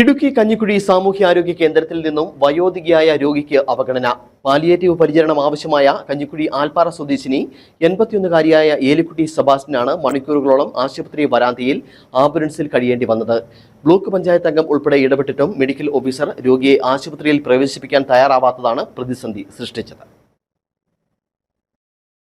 ഇടുക്കി കഞ്ഞിക്കുഴി സാമൂഹ്യാരോഗ്യ കേന്ദ്രത്തിൽ നിന്നും വയോധികയായ രോഗിക്ക് അവഗണന. പാലിയേറ്റീവ് പരിചരണം ആവശ്യമായ കഞ്ഞിക്കുഴി ആൽപ്പാറ സ്വദേശിനി എൺപത്തിയൊന്നുകാരിയായ ഏലിക്കുട്ടി സെബാസ്റ്റിനാണ് മണിക്കൂറുകളോളം ആശുപത്രി വരാന്തയിൽ ആംബുലൻസിൽ കഴിയേണ്ടി വന്നത്. ബ്ലോക്ക് പഞ്ചായത്ത് അംഗം ഉൾപ്പെടെ ഇടപെട്ടിട്ടും മെഡിക്കൽ ഓഫീസർ രോഗിയെ ആശുപത്രിയിൽ പ്രവേശിപ്പിക്കാൻ തയ്യാറാവാത്തതാണ് പ്രതിസന്ധി സൃഷ്ടിച്ചത്.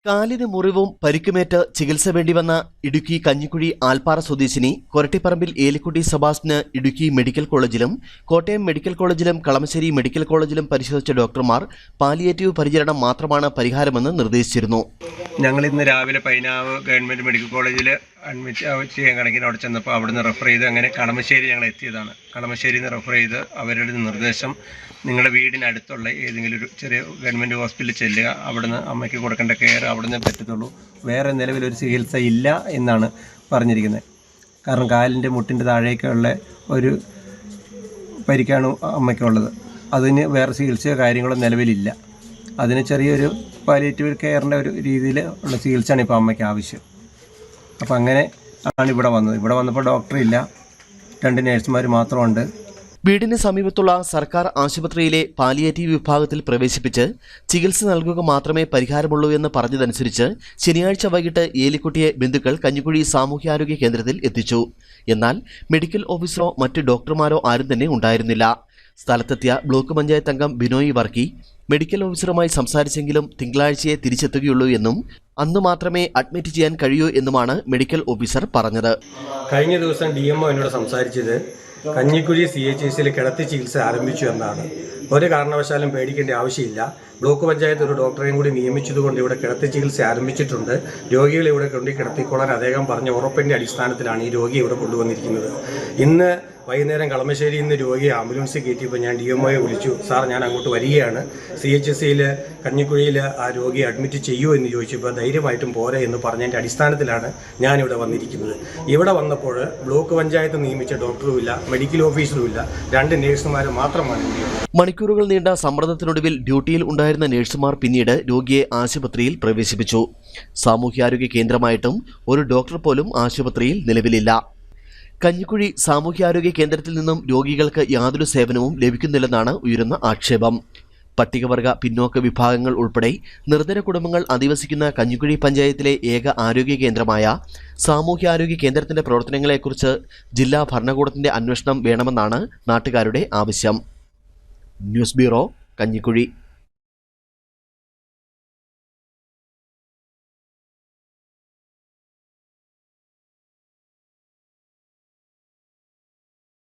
കാലിന് മുറിവും പരിക്കുമേറ്റ് ചികിത്സ വേണ്ടിവന്ന ഇടുക്കി കഞ്ഞിക്കുഴി ആൽപ്പാറ സ്വദേശിനി കൊരട്ടിപ്പറമ്പിൽ ഏലിക്കുട്ടി സബാസിന് ഇടുക്കി മെഡിക്കൽ കോളേജിലും കോട്ടയം മെഡിക്കൽ കോളേജിലും കളമശ്ശേരി മെഡിക്കൽ കോളേജിലും പരിശോധിച്ച ഡോക്ടർമാർ പാലിയേറ്റീവ് പരിചരണം മാത്രമാണ് പരിഹാരമെന്ന് നിർദ്ദേശിച്ചിരുന്നു. ഞങ്ങൾ ഇന്ന് രാവിലെ പൈനാവ് ഗവൺമെന്റ് മെഡിക്കൽ കോളേജിൽ അഡ്മിറ്റ് ചെയ്യാൻ കണക്കിന് അവിടെ ചെന്നപ്പോൾ അവിടുന്ന് റെഫർ ചെയ്ത് അങ്ങനെ കളമശ്ശേരി ഞങ്ങൾ എത്തിയതാണ്. കളമശ്ശേരിയിൽ നിന്ന് റെഫർ ചെയ്ത് അവരുടെ നിർദ്ദേശം നിങ്ങളുടെ വീടിനടുത്തുള്ള ഏതെങ്കിലും ഒരു ചെറിയ ഗവൺമെന്റ് ഹോസ്പിറ്റലിൽ ചെല്ലുക അവിടുന്ന് അമ്മയ്ക്ക് കൊടുക്കേണ്ട കെയർ അവിടുന്ന് പറ്റത്തുള്ളൂ. വേറെ നിലവിലൊരു ചികിത്സ ഇല്ല എന്നാണ് പറഞ്ഞിരിക്കുന്നത്. കാരണം കാലിന്റെ മുട്ടിന്റെ താഴേക്കുള്ള ഒരു പരിക്കാണ് അമ്മയ്ക്കുള്ളത്. അതിന് വേറെ ചികിത്സയോ കാര്യങ്ങളോ നിലവിലില്ല. അതിന് ചെറിയൊരു പാലിയേറ്റീവ് കെയറിന്റെ ഒരു രീതിയിൽ ഉള്ള ചികിത്സയാണ് ഇപ്പോൾ അമ്മയ്ക്ക് ആവശ്യം. അപ്പോൾ അങ്ങനെ ആണ് ഇവിടെ വന്നത്. ഇവിടെ വന്നപ്പോൾ ഡോക്ടർ ഇല്ല. രണ്ട് നേഴ്സുമാർ മാത്രമുണ്ട്. വീടിന് സമീപത്തുള്ള സർക്കാർ ആശുപത്രിയിലെ പാലിയേറ്റീവ് വിഭാഗത്തിൽ പ്രവേശിപ്പിച്ച് ചികിത്സ നൽകുക മാത്രമേ പരിഹാരമുള്ളൂ എന്ന് പറഞ്ഞതനുസരിച്ച് ശനിയാഴ്ച വൈകിട്ട് ഏലിക്കുട്ടിയെ ബന്ധുക്കൾ കഞ്ഞിക്കുഴി സാമൂഹ്യാരോഗ്യ കേന്ദ്രത്തിൽ എത്തിച്ചു. എന്നാൽ മെഡിക്കൽ ഓഫീസറോ മറ്റ് ഡോക്ടർമാരോ ആരും തന്നെ ഉണ്ടായിരുന്നില്ല. സ്ഥലത്തെത്തിയ ബ്ലോക്ക് പഞ്ചായത്ത് അംഗം ബിനോയ് വർക്കി മെഡിക്കൽ ഓഫീസറുമായി സംസാരിച്ചെങ്കിലും തിങ്കളാഴ്ചയെ തിരിച്ചെത്തുകയുള്ളൂ എന്നും അന്ന് മാത്രമേ അഡ്മിറ്റ് ചെയ്യാൻ കഴിയൂ എന്നുമാണ് മെഡിക്കൽ ഓഫീസർ പറഞ്ഞത്. കഴിഞ്ഞ ദിവസം ഡി എം എന്നോട് സംസാരിച്ചത് കഞ്ഞിക്കുഴി സി എച്ച് എസിൽ കിടത്തി ചികിത്സ ആരംഭിച്ചു എന്നാണ്. ഒരു കാരണവശാലും പേടിക്കേണ്ട ആവശ്യമില്ല. ബ്ലോക്ക് പഞ്ചായത്ത് ഒരു ഡോക്ടറെയും കൂടി നിയമിച്ചതുകൊണ്ട് ഇവിടെ കിടത്തി ചികിത്സ ആരംഭിച്ചിട്ടുണ്ട്. രോഗികളെ ഇവിടെ കൊണ്ടു കിടത്തിക്കൊള്ളാൻ അദ്ദേഹം പറഞ്ഞ ഉറപ്പിന്റെ അടിസ്ഥാനത്തിലാണ് ഈ രോഗിയെ ഇവിടെ കൊണ്ടുവന്നിരിക്കുന്നത്. ഇന്ന് വൈകുന്നേരം കളമശ്ശേരിയിൽ നിന്ന് രോഗിയെ ആംബുലൻസിൽ കയറ്റിയപ്പോൾ ഞാൻ ഡി എം ഒയെ വിളിച്ചു. സാർ ഞാൻ അങ്ങോട്ട് വരികയാണ്. സി എച്ച് എസ് കഞ്ഞിക്കുഴിയിൽ ആ രോഗിയെ അഡ്മിറ്റ് ചെയ്യൂ എന്ന് ചോദിച്ചപ്പോൾ ധൈര്യമായിട്ടും പോരെ എന്ന് പറഞ്ഞതിന്റെ അടിസ്ഥാനത്തിലാണ് ഞാനിവിടെ വന്നിരിക്കുന്നത്. ഇവിടെ വന്നപ്പോൾ ബ്ലോക്ക് പഞ്ചായത്ത് നിയമിച്ച ഡോക്ടറുമില്ല മെഡിക്കൽ ഓഫീസറുമില്ല രണ്ട് നേഴ്സുമാർ മാത്രമാണ് ഇവിടെ മണിക്കൂറുകൾ നീണ്ട സമ്മർദ്ദത്തിനൊടുവിൽ ഡ്യൂട്ടിയിൽ ഉണ്ടായിരുന്ന നഴ്സുമാർ പിന്നീട് രോഗിയെ ആശുപത്രിയിൽ പ്രവേശിപ്പിച്ചു. സാമൂഹ്യാരോഗ്യ കേന്ദ്രമായിട്ടും ഒരു ഡോക്ടർ പോലും ആശുപത്രിയിൽ നിലവിലില്ല. കഞ്ഞിക്കുഴി സാമൂഹ്യാരോഗ്യ കേന്ദ്രത്തിൽ നിന്നും രോഗികൾക്ക് യാതൊരു സേവനവും ലഭിക്കുന്നില്ലെന്നാണ് ഉയരുന്ന ആക്ഷേപം. പട്ടികവർഗ പിന്നോക്ക വിഭാഗങ്ങൾ ഉൾപ്പെടെ നിർധന കുടുംബങ്ങൾ അധിവസിക്കുന്ന കഞ്ഞിക്കുഴി പഞ്ചായത്തിലെ ഏക ആരോഗ്യ കേന്ദ്രമായ സാമൂഹ്യാരോഗ്യ കേന്ദ്രത്തിന്റെ പ്രവർത്തനങ്ങളെക്കുറിച്ച് ജില്ലാ ഭരണകൂടത്തിന്റെ അന്വേഷണം വേണമെന്നാണ് നാട്ടുകാരുടെ ആവശ്യം. News bureau Kanjikuzhi